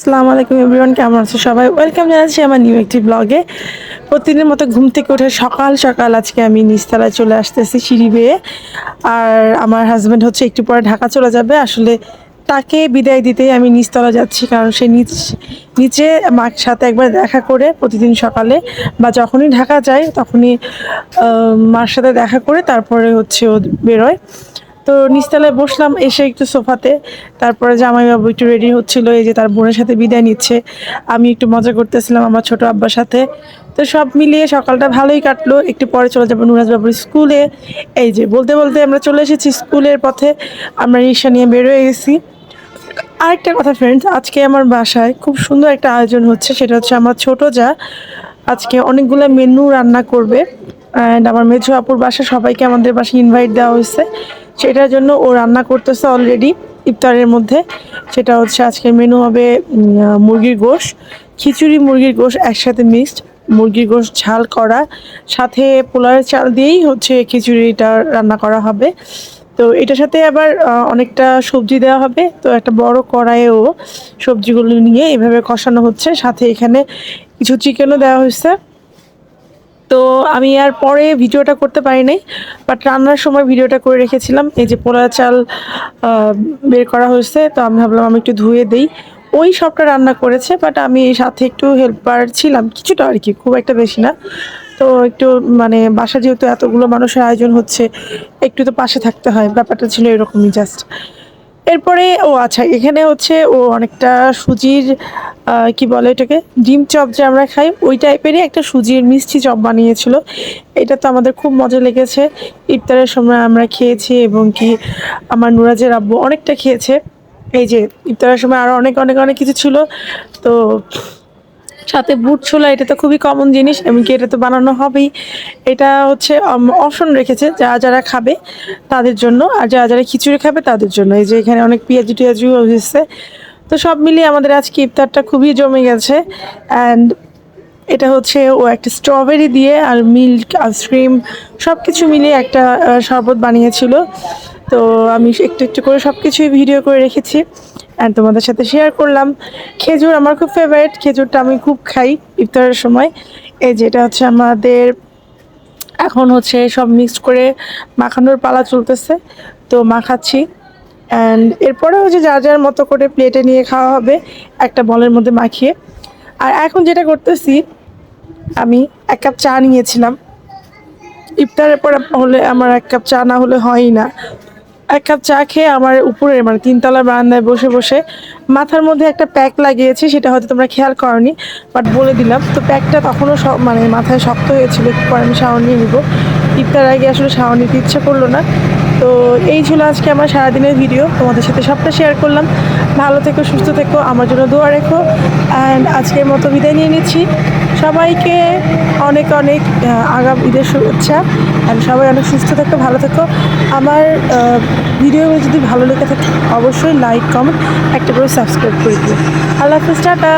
আসসালামু আলাইকুম এভরিওয়ান, কেমন আছে সবাই? ওয়েলকাম জানাচ্ছি আমার নিউ একটি ব্লগে প্রতিদিনের মতো ঘুম থেকে উঠে সকাল সকাল আজকে আমি নিচতলায় চলে আসতেছি সিঁড়ি বেয়ে। আর আমার হাজব্যান্ড হচ্ছে একটু পরে ঢাকা চলে যাবে। আসলে তাকে বিদায় দিতেই আমি নিচতলা যাচ্ছি, কারণ সে নিচ নিচে মার সাথে একবার দেখা করে প্রতিদিন সকালে বা যখনই ঢাকা যায় তখনই মার সাথে দেখা করে তারপরে হচ্ছে ও বেরোয়। তো নিচতলায় বসলাম, এসে একটু সোফাতে। তারপরে জামাইবাবু একটু রেডি হচ্ছিল, এই যে তার বোনের সাথে বিদায় নিচ্ছে। আমি একটু মজা করতেছিলাম আমার ছোট আব্বার সাথে। তো সব মিলিয়ে সকালটা ভালোই কাটলো। একটু পরে চলে যাব নুরাজ বাবুর স্কুলে। এই যে বলতে বলতে আমরা চলে এসেছি স্কুলের পথে। আমরা রিক্সা নিয়ে বেরোয় গেছি। আরেকটা কথা ফ্রেন্ডস আজকে আমার বাসায় খুব সুন্দর একটা আয়োজন হচ্ছে। সেটা হচ্ছে আমার ছোট যা, আজকে অনেকগুলো মেনু রান্না করবে। অ্যান্ড আমার মেঝো আপুর বাসা, সবাইকে আমাদের বাসায় ইনভাইট দেওয়া হয়েছে। সেটার জন্য ও রান্না করতেছে অলরেডি ইফতারের মধ্যে। সেটা হচ্ছে আজকে মেনু হবে মুরগির গোশ। খিচুড়ি, মুরগির গোশ একসাথে মিক্সড মুরগির গোশ ঝাল করা। সাথে পোলারের চাল দিয়েই হচ্ছে খিচুড়িটা রান্না করা হবে। তো এটার সাথে আবার অনেকটা সবজি দেওয়া হবে। তো একটা বড় কড়াইয়েও সবজিগুলো নিয়ে এভাবে কষানো হচ্ছে। সাথে এখানে কিছু চিকেনও দেওয়া হয়েছে। তো আমি আর পরে ভিডিওটা করতে পারি নাই বাট রান্নার সময় ভিডিওটা করে রেখেছিলাম। এই যে পোলা চাল বের করা হয়েছে, তো আমি ভাবলাম আমি একটু ধুয়ে দেই। ওই সবটা রান্না করেছে বাট আমি সাথে একটু হেল্পার ছিলাম। কিছুটা আর কি, খুব একটা বেশি না। তো একটু মানে বাসা যেহেতু এতগুলো মানুষের আয়োজন হচ্ছে, একটু তো পাশে থাকতে হয়। ব্যাপারটা ছিল এরকমই জাস্ট এরপরে, ও আচ্ছা এখানে হচ্ছে ও অনেকটা সুজির কি বলে এটাকে? ডিম চপ যে আমরা খাই, ওই টাইপেরই একটা সুজির মিষ্টি চপ বানিয়েছিল। এটা তো আমাদের খুব মজা লেগেছে। ইফতারের সময় আমরা খেয়েছি এবং কি আমার নুরাজের আব্বু অনেকটা খেয়েছে। এই যে, ইফতারের সময় আরও অনেক অনেক অনেক কিছু ছিল। তো সাথে বুট ছোলা, এটা তো খুবই কমন জিনিস, এমনকি এটা তো বানানো হবেই। এটা হচ্ছে অপশন রেখেছে যারা যারা খাবে তাদের জন্য, আর যারা যারা খিচুড়ি খাবে তাদের জন্য। এই যে এখানে অনেক পেঁয়াজি টিয়াজিও হয়েছে। তো সব মিলিয়ে আমাদের আজকে ইফতারটা খুবই জমে গেছে। অ্যান্ড এটা হচ্ছে ও একটা স্ট্রবেরি দিয়ে আর মিল্ক আইসক্রিম সব কিছু মিলিয়ে একটা শরবত বানিয়েছিল। তো আমি একটু একটু করে সব কিছুই ভিডিও করে রেখেছি অ্যান্ড তোমাদের সাথে শেয়ার করলাম। খেজুর আমার খুব ফেভারিট খেজুরটা আমি খুব খাই ইফতারের সময়। এই যে এটা হচ্ছে আমাদের, এখন হচ্ছে সব মিক্সড করে মাখানোর পালা চলতেছে। তো মাখাচ্ছি। অ্যান্ড এরপরে হচ্ছে যার যার মতো করে প্লেটে নিয়ে খাওয়া হবে, একটা বলের মধ্যে মাখিয়ে। আর এখন যেটা করতেছি, আমি এক কাপ চা নিয়েছিলাম। ইফতারের পর হলে আমার এক কাপ চা না হলে হয়ই না। এক কাপ চা খেয়ে আমার উপরে মানে তিনতলা বারান্দায় বসে বসে মাথার মধ্যে একটা প্যাক লাগিয়েছি, সেটা হয়তো তোমরা খেয়াল করনি বাট বলে দিলাম। তো প্যাকটা তখনও মানে মাথায় শক্ত হয়েছিল পরে আমি শাওয়ার নিয়ে নিবো। ইফতার আগে আসলে শাওয়ার নিতে ইচ্ছে করল না। তো এই ছিল আজকে আমার সারাদিনের ভিডিও তোমাদের সাথে সবটা শেয়ার করলাম। ভালো থেকো, সুস্থ থেকো, আমার জন্য দোয়া রেখো। অ্যান্ড আজকের মতো বিদায় নিয়ে নিচ্ছি। সবাইকে অনেক অনেক আগাম ঈদের শুভেচ্ছা। অ্যান্ড সবাই অনেক সুস্থ থেকো, ভালো থেকো। আমার ভিডিও যদি ভালো লেগে থাকে, অবশ্যই লাইক কমেন্ট একটা করে সাবস্ক্রাইব করে দিও। আল্লাহ হাফিজ, টাটা।